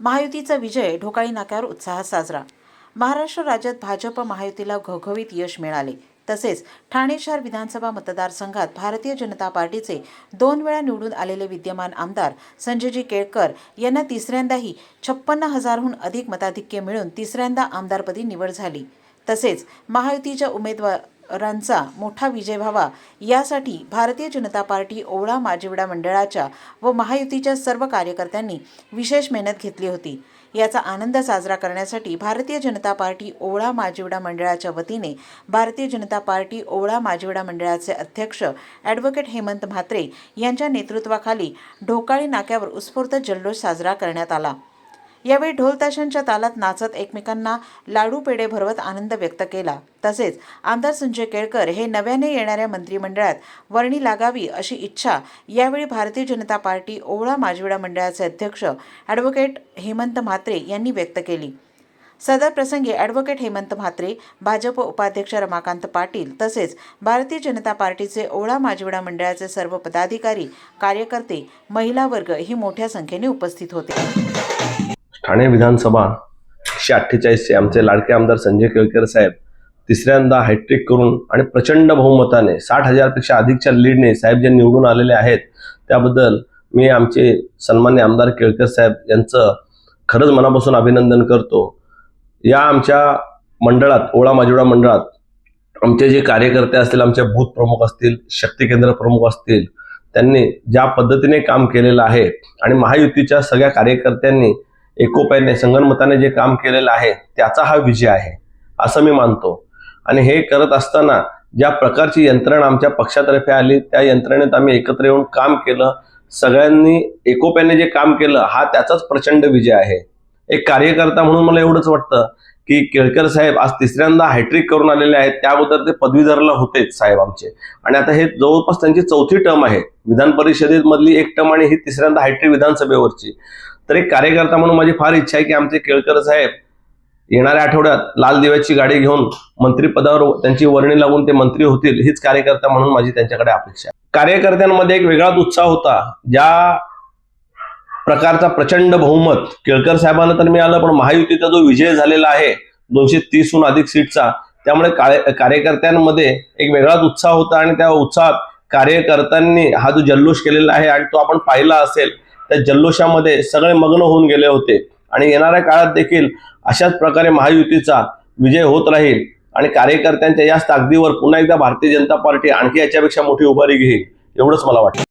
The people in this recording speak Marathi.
महायुतीचा विजय ढोकाळी नाक्यावर उत्साहात साजरा. महाराष्ट्र राज्यात भाजप महायुतीला घवघवीत यश मिळाले. तसेच ठाणे शहर विधानसभा मतदारसंघात भारतीय जनता पार्टीचे दोन वेळा निवडून आलेले विद्यमान आमदार संजयजी केळकर यांना तिसऱ्यांदाही छप्पन्न हजारहून अधिक मताधिक्य मिळून तिसऱ्यांदा आमदारपदी निवड झाली. तसेच महायुतीच्या उमेदवार रांचा मोठा विजय व्हावा यासाठी भारतीय जनता पार्टी ओवळा माजिवडा मंडळाच्या व महायुतीच्या सर्व कार्यकर्त्यांनी विशेष मेहनत घेतली होती. याचा आनंद साजरा करण्यासाठी भारतीय जनता पार्टी ओवळा माजिवडा मंडळाच्या वतीने भारतीय जनता पार्टी ओवळा माजिवडा मंडळाचे अध्यक्ष ॲडव्होकेट हेमंत म्हात्रे यांच्या नेतृत्वाखाली ढोकाळी नाक्यावर उत्स्फूर्त जल्लोष साजरा करण्यात आला. यावेळी ढोल ताशांच्या तालात नाचत एकमेकांना लाडू पेढे भरवत आनंद व्यक्त केला. तसेच आमदार संजय केळकर हे नव्याने येणाऱ्या मंत्रिमंडळात वर्णी लागावी अशी इच्छा यावेळी भारतीय जनता पार्टी ओवळा माजविडा मंडळाचे अध्यक्ष ॲडव्होकेट हेमंत म्हात्रे यांनी व्यक्त केली. सदर प्रसंगी ॲडव्होकेट हेमंत म्हात्रे भाजप उपाध्यक्ष रमाकांत पाटील तसेच भारतीय जनता पार्टीचे ओळा माजिवडा मंडळाचे सर्व पदाधिकारी कार्यकर्ते महिला वर्ग ही मोठ्या संख्येने उपस्थित होते. ठाणे विधानसभा एकशे अठ्ठेचाळीसचे आमचे लाडके आमदार संजय केळकर साहेब तिसऱ्यांदा हॅट्रिक करून आणि प्रचंड बहुमताने साठ हजारपेक्षा अधिकच्या लीडने साहेब जे निवडून आलेले आहेत त्याबद्दल मी आमचे सन्मान्य आमदार केळकर साहेब यांचं खरंच मनापासून अभिनंदन करतो. या आमच्या मंडळात ओळा माजिवडा मंडळात आमचे जे कार्यकर्ते असतील आमचे बूथ प्रमुख असतील शक्ती केंद्र प्रमुख असतील त्यांनी ज्या पद्धतीने काम केलेलं आहे आणि महायुतीच्या सगळ्या कार्यकर्त्यांनी एकोप्याने संगनमताने जे काम केलेलं आहे त्याचा हा विजय आहे असं मी मानतो. आणि हे करत असताना ज्या प्रकारची यंत्रणा आमच्या पक्षातर्फे आली त्या यंत्रणेत आम्ही एकत्र येऊन काम केलं. सगळ्यांनी एकोप्याने जे काम केलं हा त्याचाच प्रचंड विजय आहे. एक कार्यकर्ता म्हणून मला एवढंच वाटतं की केळकर साहेब आज तिसऱ्यांदा हॅट्रिक करून आलेले आहेत त्याबद्दल ते पदवीधरला होतेच साहेब आमचे. आणि आता हे जवळपास त्यांची चौथी टर्म आहे. विधान परिषदेमधली एक टर्म आणि ही तिसऱ्यांदा हॅट्रिक विधानसभेवरची. तर एक कार्यकर्ता म्हणून माझी फार इच्छा आहे की आमचे केळकर साहेब येणाऱ्या आठवड्यात लाल दिव्याची गाडी घेऊन मंत्रीपदावर त्यांची वर्णी लागून ते मंत्री होतील हीच कार्यकर्ता म्हणून माझी त्यांच्याकडे अपेक्षा आहे. कार्यकर्त्यांमध्ये एक वेगळाच उत्साह होता. ज्या प्रकारचा प्रचंड बहुमत केळकर साहेबांना तर मिळालं पण महायुतीचा जो विजय झालेला आहे दोनशे तीसहून अधिक सीटचा त्यामुळे कार्यकर्त्यांमध्ये एक वेगळाच उत्साह होता आणि त्या उत्साहात कार्यकर्त्यांनी हा जो जल्लोष केलेला आहे आणि तो आपण पाहिला असेल त्या जल्लोषामध्ये सगळे मग्न होऊन गेले होते. आणि येणाऱ्या काळात देखील अशाच प्रकारे महायुतीचा विजय होत राहील आणि कार्यकर्त्यांच्या याच ताकदीवर पुन्हा एकदा भारतीय जनता पार्टी आणखी याच्यापेक्षा मोठी उभारी घेईल एवढंच मला वाटतं.